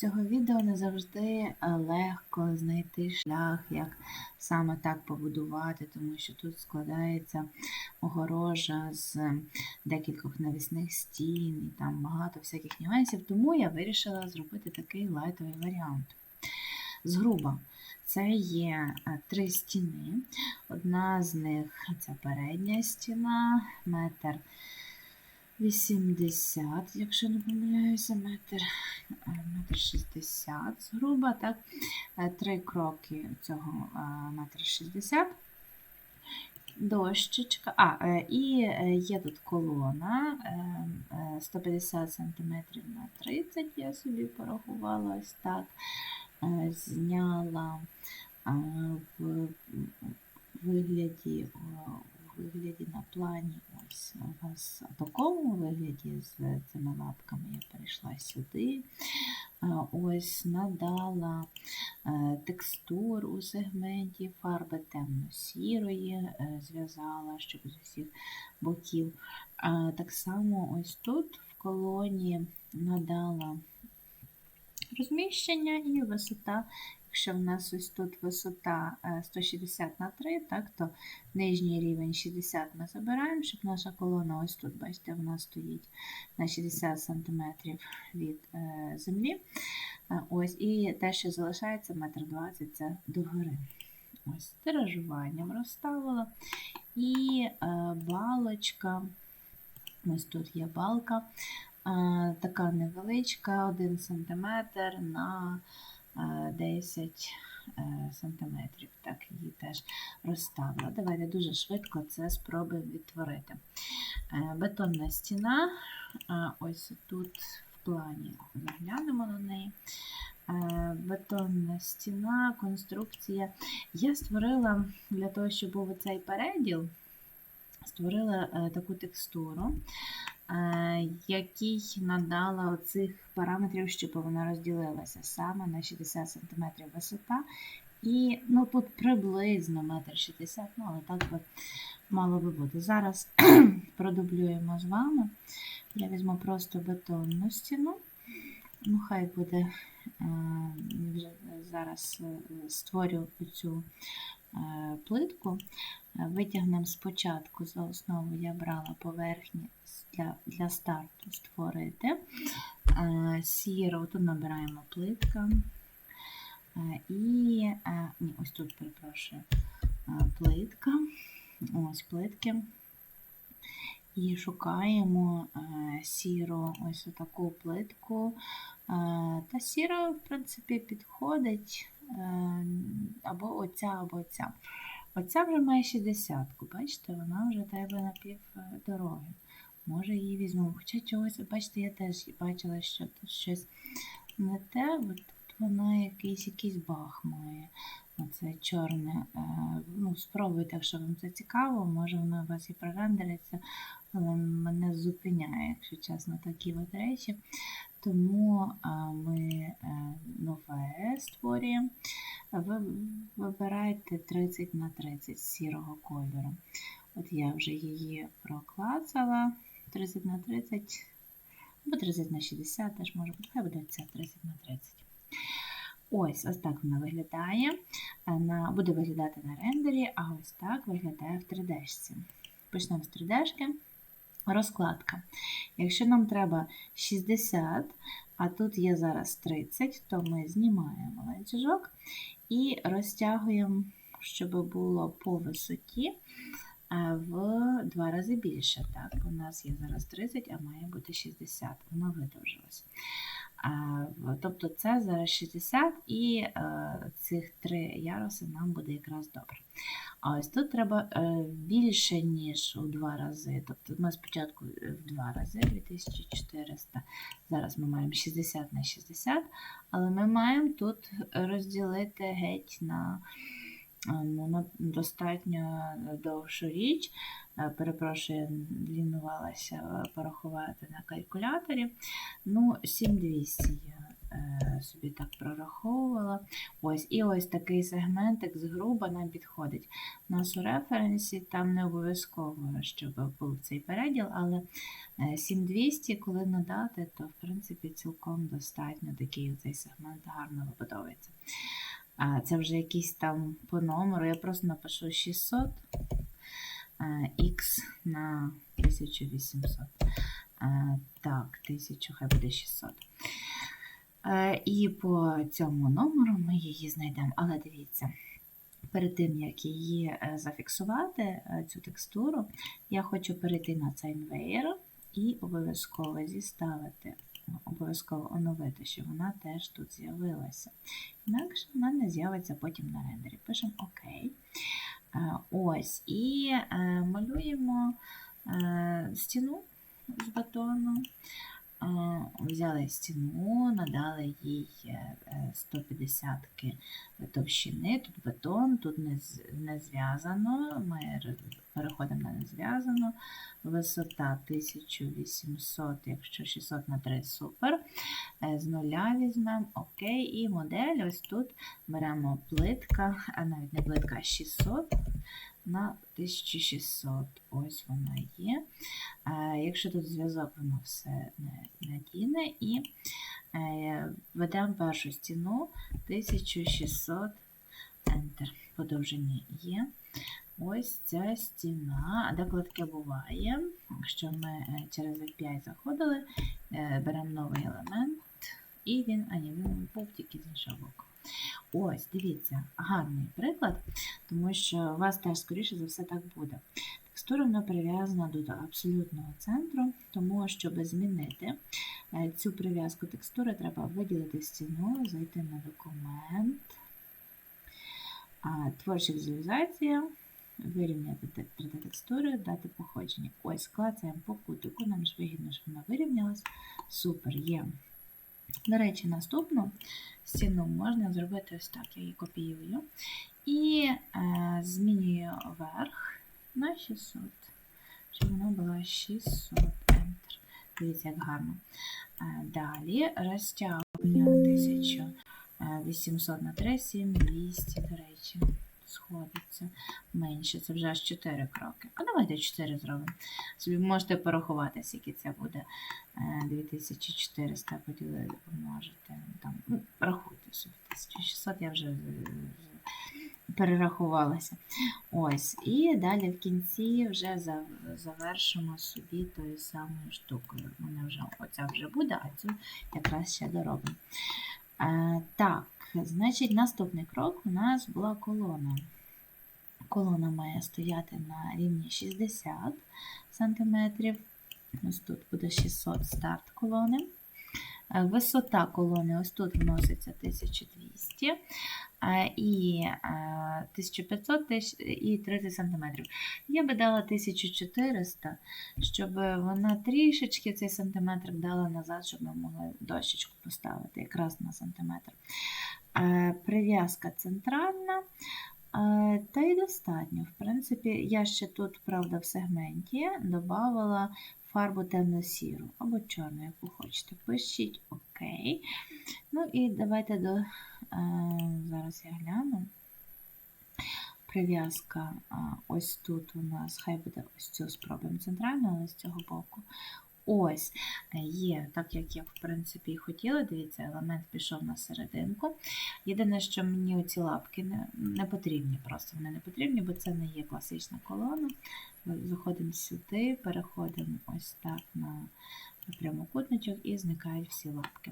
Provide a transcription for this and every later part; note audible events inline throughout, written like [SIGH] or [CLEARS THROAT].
цього відео не завжди е, легко знайти шлях, як саме так побудувати, тому що тут складається огорожа з декількох навісних стін і там багато всяких нюансів. Тому я вирішила зробити такий лайтовий варіант. Згруба. Це є е, три стіни. Одна з них це передня стіна, метр 80, якщо не помиляюся, метр, е, метр 60 згруба, так? Е, Три кроки цього е, метр 60. Дощечка. А, і є тут колона е, е, 150 см на 30, я собі порахувала ось так. Зняла в вигляді, у вигляді на плані в вигляді з цими лапками я перейшла сюди. Ось надала е, текстур у сегменті фарби темно-сірої, е, зв'язала, щоб з усіх боків. Так само ось тут в колоні надала розміщення і висота. Якщо в нас ось тут висота е, 160 на 3, так, то нижній рівень 60 ми забираємо, щоб наша колона ось тут, бачите, вона стоїть на 60 см від е, землі. Е, Ось, і те, що залишається 1,20 м, це догори. Ось, тиражуванням розставила. І е, балочка, ось тут є балка, е, така невеличка, 1 см на е, 10 е, сантиметрів. Так, її теж розставила. Давайте дуже швидко це спробуємо відтворити. Е, Бетонна стіна, ось тут в плані заглянемо на неї. Е, Бетонна стіна, конструкція. Я створила для того, щоб був цей переділ, створила таку текстуру, який надала оцих параметрів, щоб вона розділилася саме на 60 см висота. І ну, тут приблизно 1,60 м, ну, але так би мало би бути. Зараз [CLEARS THROAT] продублюємо з вами. Я візьму просто бетонну стіну. Ну, хай буде е, вже зараз е, створю цю е, плитку. Е, Витягнемо спочатку за основу я брала поверхні для, для старту створити. Е, Сіро, тут набираємо плитка. Е, І е, ні, ось тут перепрошую е, плитка. Ось плитки. І шукаємо е, сіру ось таку плитку. Е, Та сіра, в принципі, підходить е, або оця, або оця. Оця вже має 60, бачите, вона вже тебе на пів дороги. Може її візьму. Хоча чогось, бачите, я теж бачила, що тут щось не те, От тут вона якийсь якийсь бах має. Оце чорне. е, Ну, спробуйте, якщо вам це цікаво, може воно у вас і прорендериться, але мене зупиняє, якщо чесно, такі от речі. Тому ми е, нове створюємо. Ви вибираєте 30 на 30 сірого кольору. От я вже її проклацала 30 на 30, або 30 на 60, теж може бути, хай буде ця 30 на 30. Ось, ось так вона виглядає. Е, На, буде виглядати на рендері, а ось так виглядає в 3D. Почнемо з 3D. Розкладка. Якщо нам треба 60, а тут є зараз 30, то ми знімаємо ланцюжок і розтягуємо, щоб було по висоті е, в два рази більше. Так, у нас є зараз 30, а має бути 60, воно видовжилось. Тобто це зараз 60 і е, цих три яруси нам буде якраз добре. А ось тут треба е, більше, ніж у два рази. Тобто ми спочатку е, в два рази 2400, зараз ми маємо 60 на 60, але ми маємо тут розділити геть на, ну, на достатньо довшу річ. Е, Перепрошую, лінувалася е, порахувати на калькуляторі. Ну, 7200 я е, собі так прораховувала. Ось, і ось такий сегментик з груба нам підходить. У нас у референсі там не обов'язково, щоб був цей переділ, але е, 7200, коли надати, то в принципі цілком достатньо такий цей сегмент гарно вибудовується. Це вже якийсь там по номеру. Я просто напишу 600 х на 1800. Е, Так, 1000, хай буде 600. Е, І по цьому номеру ми її знайдемо. Але дивіться, перед тим, як її е, зафіксувати, е, цю текстуру, я хочу перейти на Chainware і обов'язково зіставити, обов'язково оновити, щоб вона теж тут з'явилася. Інакше вона не з'явиться потім на рендері. Пишемо ОК. Е, Ось, і е, малюємо е, стіну з бетону. Е, Взяли стіну, надали їй е, е, 150 товщини, тут бетон, тут не, не зв'язано, ми переходимо на незв'язано, висота 1800, якщо 600 на 3 супер. Е, З нуля візьмемо, окей, і модель ось тут беремо плитка, а навіть не плитка, а 600 на 1600. Ось вона є. Е, Якщо тут зв'язок, воно все не надійне. І е, ведемо першу стіну 1600 Enter. По довжині є. Ось ця стіна. Деколи буває. Якщо ми е, через F5 заходили, беремо новий елемент, і він, а ні, був тільки з іншого боку. Ось, дивіться, гарний приклад, тому що у вас теж, скоріше за все, так буде. Текстура вона прив'язана до абсолютного центру, тому щоб змінити е, цю прив'язку текстури, треба виділити стіну, зайти на документ, творча візуалізація, вирівняти 3D текстури, дати походження. Ось, клацаємо по кутику, нам ж вигідно, щоб вона вирівнялась. Супер, є. До речі, наступну стіну можна зробити ось так, я її копіюю. І е, змінюю верх на 600, щоб вона була 600 Enter. Дивіться, як гарно. Е, далі розтягування 1800 на 3, 7200, до речі, сходиться менше. Це вже аж 4 кроки. А давайте 4 зробимо. Собі можете порахувати, скільки це буде. Е, 2400 поділити, помножити. Там, ну, рахуйте собі. 1600 я вже е, перерахувалася. Ось. І далі в кінці вже завершимо собі тою самою штукою. Мене вже оця вже буде, а цю якраз ще доробимо. Так, значить, наступний крок у нас була колона. Колона має стояти на рівні 60 см. Ось тут буде 600 старт колони. Е, Висота колони ось тут вноситься 1200 е, і е, 1500 і 30 см. Я би дала 1400, щоб вона трішечки цей сантиметр дала назад, щоб ми могли дощечку поставити якраз на сантиметр. Е, Прив'язка центральна. Е, Та й достатньо. В принципі, я ще тут, правда, в сегменті додавала фарбу темно-сіру або чорну, яку хочете. Пишіть ОК. Ну і давайте до. е, Зараз я гляну. Прив'язка ось тут у нас, хай буде ось цю спробуємо центральну, але з цього боку. Ось е, є, так як я, в принципі, і хотіла. Дивіться, елемент пішов на серединку. Єдине, що мені оці лапки не, не потрібні, просто вони не потрібні, бо це не є класична колона. Заходимо сюди, переходимо ось так на прямокутничок і зникають всі лапки.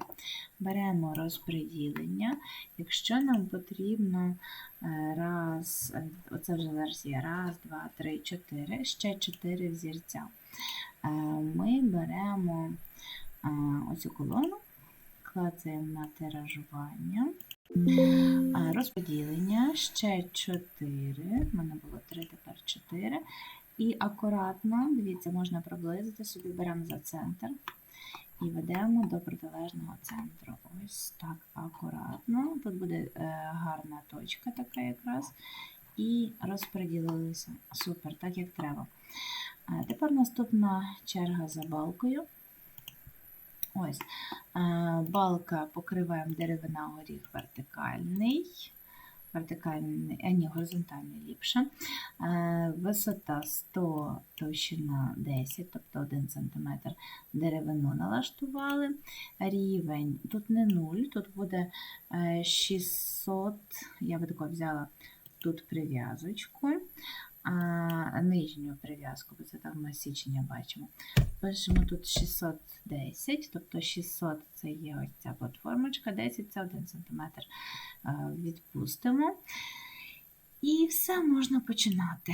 Беремо розподілення. Якщо нам потрібно е, раз, е, оце вже версія, раз, два, три, чотири, ще чотири взірця. Ми беремо оцю колону, клацаємо на тиражування. Розподілення ще 4. У мене було 3, тепер 4. І акуратно, дивіться, можна приблизити собі, беремо за центр і ведемо до протилежного центру. Ось так акуратно. Тут буде е, гарна точка така якраз. І розподілилися. Супер, так як треба. Тепер наступна черга за балкою. Ось. Балка покриваємо деревина горіх вертикальний. Вертикальний, а ні, горизонтальний ліпше. Висота 100, товщина 10, тобто 1 см деревину налаштували. Рівень тут не 0, тут буде е, 600, я би тако взяла тут прив'язочку, нижню прив'язку, бо це там ми січення бачимо. Пишемо тут 610, тобто 600 це є ось ця платформочка, 10 це 1 см відпустимо. І все можна починати.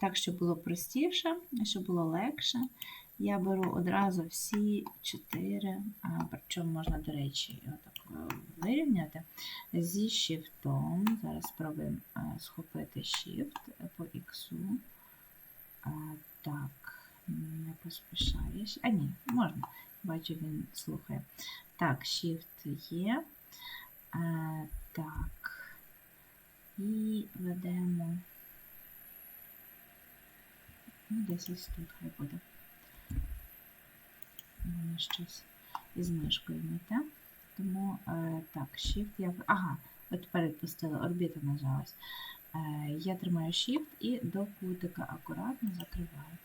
Так, щоб було простіше, щоб було легше. Я беру одразу всі чотири, причому можна, до речі, отак вирівняти зі шифтом. Зараз спробуємо е, схопити shift по X. Так, не поспішаєш. А ні, можна. Бачу, він слухає. Так, shift є. Е, Так. І ведемо. Ну, десь ось тут хай буде. Воно щось із мишкою не те. Тому е, так, Shift я. Ага, от тепер відпустила, орбіта нажалась. Е, я тримаю Shift і до кутика акуратно закриваю.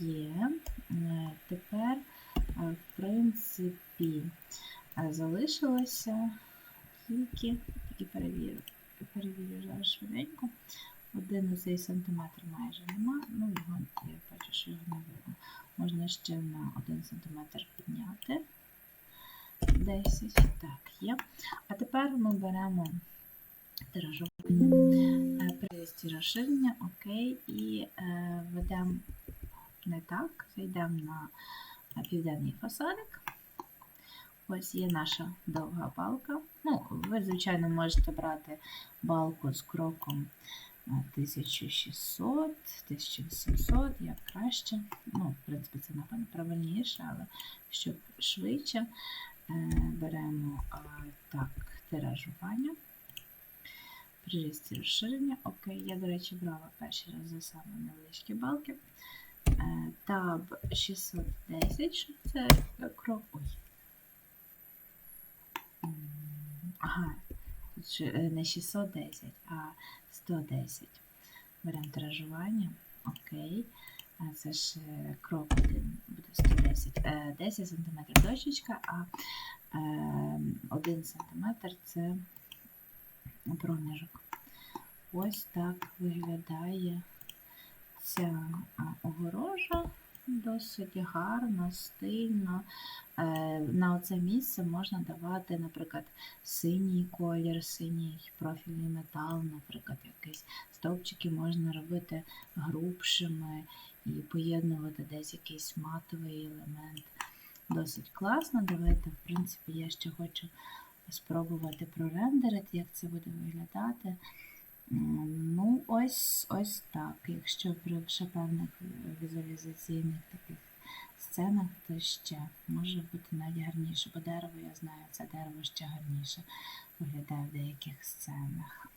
Є. Е, тепер, в принципі, залишилося тільки, тільки перевірю, перевірю зараз швиденько. Один оцей сантиметр майже нема, ну його я бачу, що його не видно. Можна ще на 1 см підняти. 10. Так, є. А тепер ми беремо тиражування, привісті розширення, окей, і е, ведемо не так, зайдемо на південний фасадик. Ось є наша довга балка. Ну, ви, звичайно, можете брати балку з кроком 1600, 1800, як краще. Ну, в принципі, це, напевно, правильніше, але щоб швидше е, беремо так, тиражування. Прирісті розширення. Окей, я, до речі, брала перший раз за саме невеличкі балки. Е, Таб 610, щоб це крок. Ой. Ага, тут е, не 610, а 110. Беремо тиражування. Окей. Це ж е, крок один 110. Е, 10 см дощечка, а е, 1 см це проміжок. Ось так виглядає ця огорожа. Досить гарно, стильно. Е, На це місце можна давати, наприклад, синій колір, синій профільний метал, наприклад, якісь стовпчики можна робити грубшими і поєднувати десь якийсь матовий елемент. Досить класно. Давайте, в принципі, я ще хочу спробувати прорендерити, як це буде виглядати. Ну, ось ось так. Якщо при ще певних візуалізаційних таких сценах, то ще може бути навіть гарніше, бо дерево, я знаю, це дерево ще гарніше виглядає в деяких сценах.